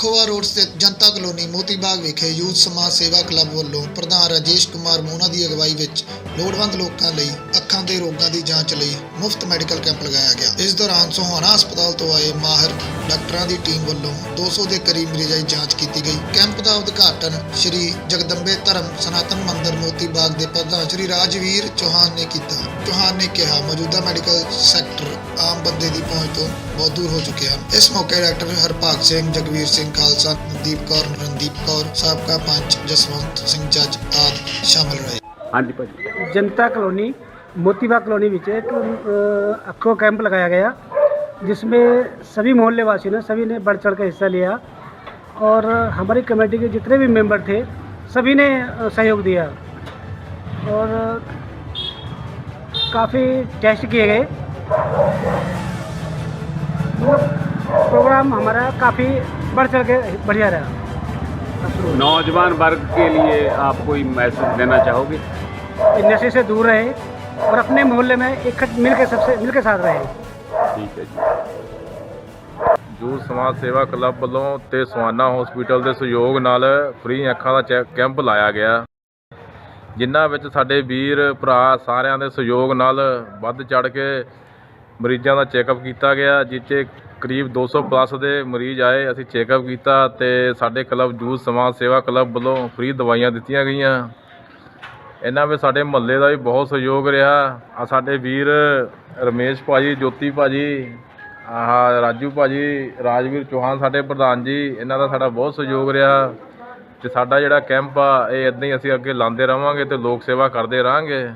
ਖੋਵਾ road ਸਥਿਤ ਜਨਤਾ colony Moti Bagh ਵਿਖੇ youth ਸਮਾਜ ਸੇਵਾ ਕਲੱਬ ਵੱਲੋਂ ਪ੍ਰਧਾਨ ਰਾਜੇਸ਼ ਕੁਮਾਰ ਮੋਹਨਾ ਦੀ ਅਗਵਾਈ ਵਿੱਚ ਲੋੜਵੰਦ ਲੋਕਾਂ ਲਈ ਅੱਖਾਂ ਦੇ ਰੋਗਾਂ ਦੀ ਜਾਂਚ ਲਈ ਮੁਫਤ ਮੈਡੀਕਲ ਕੈਂਪ ਲਗਾਇਆ ਗਿਆ। ਇਸ ਦੌਰਾਨ ਸੋਹਾਣਾ ਹਸਪਤਾਲ ਤੋਂ ਆਏ ਮਾਹਰ ਡਾਕਟਰਾਂ ਦੀ ਟੀਮ ਵੱਲੋਂ 200 ਦੇ ਕਰੀਬ ਮਰੀਜ਼ਾਂ ਦੀ ਜਾਂਚ ਕੀਤੀ ਗਈ। ਕੈਂਪ ਦਾ ਉਦਘਾਟਨ ਸ਼੍ਰੀ ਜਗਦੰਬੇ ਧਰਮ ਸਨਾਤਨ ਮੰਦਿਰ ਮੋਤੀ ਬਾਗ ਦੇ ਪ੍ਰਧਾਨ ਸ਼੍ਰੀ ਰਾਜਵੀਰ ਚੌਹਾਨ ਨੇ ਕੀਤਾ। ਚੌਹਾਨ ਨੇ ਕਿਹਾ, ਮੌਜੂਦਾ ਮੈਡੀਕਲ ਸੈਕਟਰ ਆਮ ਬੰਦੇ ਦੀ ਪਹੁੰਚ ਤੋਂ ਬਹੁਤ ਦੂਰ ਹੋ ਚੁੱਕੇ ਹਨ। ਇਸ ਮੌਕੇ ਡਾਕਟਰ ਹਰਪਾਲ ਸਿੰਘ, ਜਗਵੀਰ ਸਿੰਘ ਖਾਲਸਾ ਨਵਦੀਪ ਕੌਰ ਰਣਦੀਪ ਕੌਰ ਸਾਬਕਾ ਪੰਚ ਜਸਵੰਤ ਸਿੰਘ ਜੱਜ ਆਦਿ ਸ਼ਾਮਲ ਰਹੇ ਹਾਂਜੀ ਭਾਜੀ जनता कॉलोनी मोतीबाग कॉलोनी ਵਿੱਚ एक अखो कैंप लगाया गया जिसमें सभी मोहल्ले वासियों ने सभी ने बढ़ चढ़ कर हिस्सा लिया और हमारी कमेटी के जितने भी मेंबर थे सभी ने अ, सहयोग दिया और काफ़ी टेस्ट किए गए प्रोग्राम हमारा काफ़ी बढ़ चढ़ के बढ़िया रहा नौजवान वर्ग के लिए आप कोई मैसेज देना चाहोगे नशे से दूर रहे और अपने मोहल्ले में इकट्ठ मिल के सबसे मिल के साथ रहे ठीक है जी ਯੂਥ ਸਮਾਜ ਸੇਵਾ ਕਲੱਬ ਵੱਲੋਂ ਤੇ ਸਵਾਨਾ ਹਸਪੀਟਲ ਦੇ ਸਹਿਯੋਗ ਨਾਲ ਫ੍ਰੀ ਅੱਖਾਂ ਦਾ ਚੈੱਕ ਕੈਂਪ ਲਾਇਆ ਗਿਆ ਜਿਨ੍ਹਾਂ ਵਿੱਚ ਸਾਡੇ ਵੀਰ ਭਰਾ ਸਾਰਿਆਂ ਦੇ ਸਹਿਯੋਗ ਨਾਲ ਵੱਧ ਚੜ ਕੇ ਮਰੀਜ਼ਾਂ ਦਾ ਚੈੱਕਅਪ ਕੀਤਾ ਗਿਆ ਜਿਸ 'ਚ ਕਰੀਬ 200 ਪਲੱਸ ਦੇ ਮਰੀਜ਼ ਆਏ, ਅਸੀਂ ਚੈੱਕਅਪ ਕੀਤਾ ਤੇ ਸਾਡੇ ਕਲੱਬ ਯੂਥ ਸਮਾਜ ਸੇਵਾ ਕਲੱਬ ਵੱਲੋਂ ਫ੍ਰੀ ਦਵਾਈਆਂ ਦਿੱਤੀਆਂ ਗਈਆਂ। ਇਹਨਾਂ ਵਿੱਚ ਸਾਡੇ ਮਹੱਲੇ ਦਾ ਵੀ ਬਹੁਤ ਸਹਿਯੋਗ ਰਿਹਾ। ਆ ਸਾਡੇ ਵੀਰ ਰਮੇਸ਼ ਭਾਜੀ, ਜੋਤੀ ਭਾਜੀ, ਆਹ ਰਾਜੂ ਭਾਜੀ, ਰਾਜਵੀਰ ਚੌਹਾਨ ਸਾਡੇ ਪ੍ਰਧਾਨ ਜੀ, ਇਹਨਾਂ ਦਾ ਸਾਡਾ ਬਹੁਤ ਸਹਿਯੋਗ ਰਿਹਾ ਤੇ ਸਾਡਾ ਜਿਹੜਾ ਕੈਂਪ ਆ, ਇਹ ਇਦਾਂ ਹੀ ਅਸੀਂ ਅੱਗੇ ਲਾਉਂਦੇ ਰਵਾਂਗੇ ਤੇ ਲੋਕ ਸੇਵਾ ਕਰਦੇ ਰਹਾਂਗੇ।